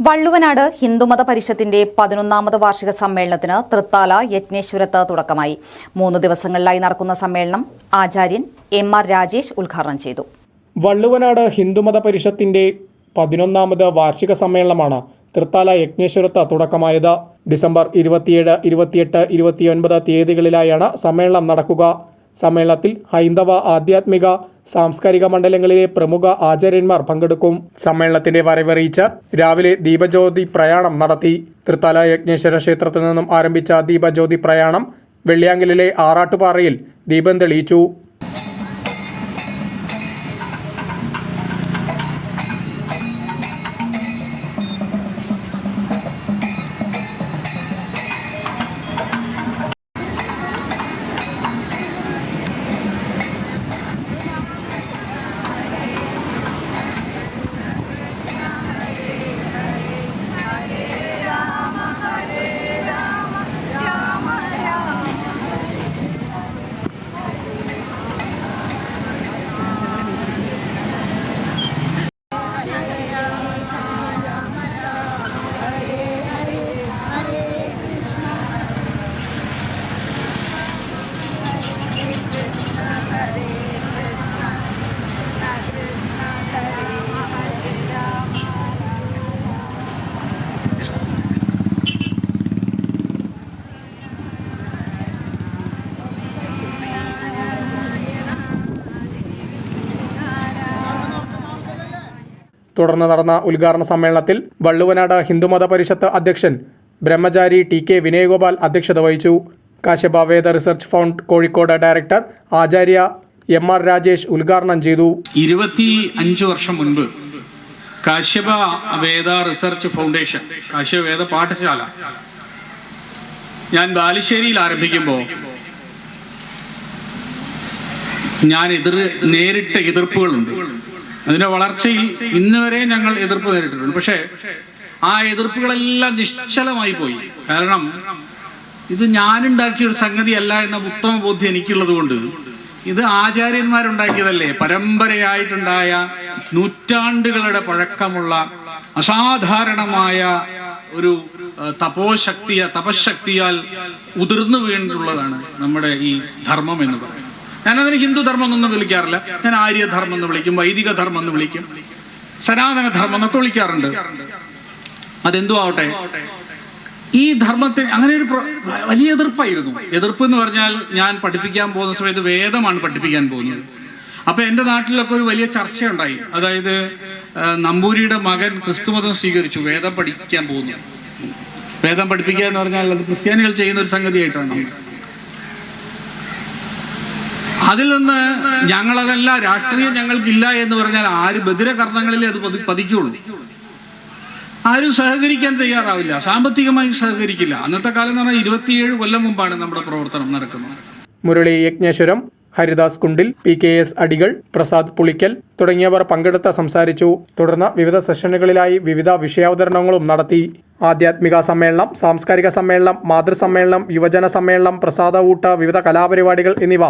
വള്ളുവനാട് ഹിന്ദുമത പരിഷത്തിന്റെ പതിനൊന്നാമത് വാർഷിക സമ്മേളനത്തിന് തൃത്താല യജ്ഞേശ്വരത്ത് തുടക്കമായി. മൂന്ന് ദിവസങ്ങളിലായി നടക്കുന്ന സമ്മേളനം ആചാര്യൻ എം ആർ രാജേഷ് ഉദ്ഘാടനം ചെയ്തു. വള്ളുവനാട് ഹിന്ദുമത പരിഷത്തിന്റെ പതിനൊന്നാമത് വാർഷിക സമ്മേളനമാണ് തൃത്താല യജ്ഞേശ്വരത്ത് തുടക്കമായത്. ഡിസംബർ ഇരുപത്തിയേഴ് ഇരുപത്തിയെട്ട് ഇരുപത്തിയൊൻപത് തീയതികളിലായാണ് സമ്മേളനം നടക്കുക. സമ്മേളനത്തിൽ ഹൈന്ദവ ആധ്യാത്മിക സാംസ്കാരിക മണ്ഡലങ്ങളിലെ പ്രമുഖ ആചാര്യന്മാർ പങ്കെടുക്കും. സമ്മേളനത്തിന്റെ വരവറിയിച്ച് രാവിലെ ദീപജ്യോതി പ്രയാണം നടത്തി. തൃത്താല യജ്ഞേശ്വര ക്ഷേത്രത്തിൽ നിന്നും ആരംഭിച്ച ദീപജ്യോതി പ്രയാണം വെള്ളിയാങ്കലിലെ ആറാട്ടുപാറയിൽ ദീപം തെളിയിച്ചു. തുടർന്ന് നടന്ന ഉദ്ഘാടന സമ്മേളനത്തിൽ വള്ളുവനാട് ഹിന്ദുമത പരിഷത്ത് അധ്യക്ഷൻ ബ്രഹ്മചാരി ടി കെ വിനയഗോപാൽ അധ്യക്ഷത വഹിച്ചു. Kashyapa Veda research foundation Kozhikode director Acharya M R Rajesh ഉദ്ഘാടനം ചെയ്തു. ഇരുപത്തി അഞ്ച് വർഷം മുൻപ് കാശ്യപ വേദ റിസർച്ച് ഫൗണ്ടേഷൻ കാശ്യപവേദ പാഠശാല ഞാൻ ബാലുശ്ശേരിയിൽ ആരംഭിക്കുമ്പോൾ ഞാൻ എതിർ നേരിട്ട എതിർപ്പുകളുണ്ട്. അതിന്റെ വളർച്ചയിൽ ഇന്ന് വരെ ഞങ്ങൾ എതിർപ്പ് നേരിട്ടിട്ടുണ്ട്. പക്ഷേ ആ എതിർപ്പുകളെല്ലാം നിശ്ചലമായി പോയി. കാരണം ഇത് ഞാനുണ്ടാക്കിയ ഒരു സംഗതിയല്ല എന്ന ഉത്തമ ബോധ്യം എനിക്കുള്ളത് കൊണ്ട് ഇത് ആചാര്യന്മാരുണ്ടാക്കിയതല്ലേ? പരമ്പരയായിട്ടുണ്ടായ നൂറ്റാണ്ടുകളുടെ പഴക്കമുള്ള അസാധാരണമായ ഒരു തപോശക്തിയ തപശക്തിയാൽ ഉതിർന്നു വീണിട്ടുള്ളതാണ് നമ്മുടെ ഈ ധർമ്മം എന്ന് പറയുന്നത്. ഞാനതിന് ഹിന്ദു ധർമ്മം എന്നൊന്നും വിളിക്കാറില്ല. ഞാൻ ആര്യധർമ്മം എന്ന് വിളിക്കും വൈദിക ധർമ്മം എന്ന് വിളിക്കും സനാതന ധർമ്മം എന്നൊക്കെ വിളിക്കാറുണ്ട്. അതെന്തോ ആവട്ടെ. ഈ ധർമ്മത്തെ അങ്ങനെ ഒരു വലിയ എതിർപ്പായിരുന്നു. എതിർപ്പ് എന്ന് പറഞ്ഞാൽ ഞാൻ പഠിപ്പിക്കാൻ പോകുന്ന സമയത്ത് വേദമാണ് പഠിപ്പിക്കാൻ പോകുന്നത്. അപ്പൊ എന്റെ നാട്ടിലൊക്കെ ഒരു വലിയ ചർച്ചയുണ്ടായി. അതായത് നമ്പൂരിയുടെ മകൻ ക്രിസ്തുമതം സ്വീകരിച്ചു വേദം പഠിക്കാൻ പോകുന്നു. വേദം പഠിപ്പിക്കുക എന്ന് പറഞ്ഞാൽ അത് ക്രിസ്ത്യാനികൾ ചെയ്യുന്ന ഒരു സംഗതിയായിട്ടാണ്. അതിൽ നിന്ന് ഞങ്ങളതല്ല രാഷ്ട്രീയം ഞങ്ങൾക്കില്ല എന്ന് പറഞ്ഞാൽ ആര് ബദിരകർണങ്ങളിലേ അത് പതി പതിക്കുള്ളൂ. ആരും സഹകരിക്കാൻ തയ്യാറാവില്ല. സാമ്പത്തികമായി സഹകരിക്കില്ല. അന്നത്തെ കാലം എന്ന് പറഞ്ഞാൽ ഇരുപത്തിയേഴ് കൊല്ലം മുമ്പാണ് നമ്മുടെ പ്രവർത്തനം നടക്കുന്നത്. Murali Yajneswaram Haridas Kundil P K S Adikal Prasad Pulikkal തുടങ്ങിയവർ പങ്കെടുത്ത സംസാരിച്ചു. തുടർന്ന് വിവിധ സെഷനുകളിലായി വിവിധ വിഷയാവതരണങ്ങളും നടത്തി. ആധ്യാത്മിക സമ്മേളനം സാംസ്കാരിക സമ്മേളനം മാതൃസമ്മേളനം യുവജന സമ്മേളനം പ്രസാദ ഊട്ട് വിവിധ കലാപരിപാടികൾ എന്നിവ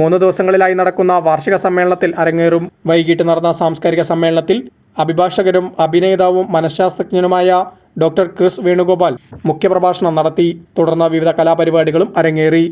മൂന്ന് ദിവസങ്ങളിലായി നടക്കുന്ന വാർഷിക സമ്മേളനത്തിൽ അരങ്ങേറും. വൈകിട്ട് നടന്ന സാംസ്കാരിക സമ്മേളനത്തിൽ അഭിഭാഷകരും അഭിനേതാവും മനഃശാസ്ത്രജ്ഞനുമായ ഡോക്ടർ ക്രിസ് വേണുഗോപാൽ മുഖ്യപ്രഭാഷണം നടത്തി. തുടർന്ന് വിവിധ കലാപരിപാടികളും അരങ്ങേറി.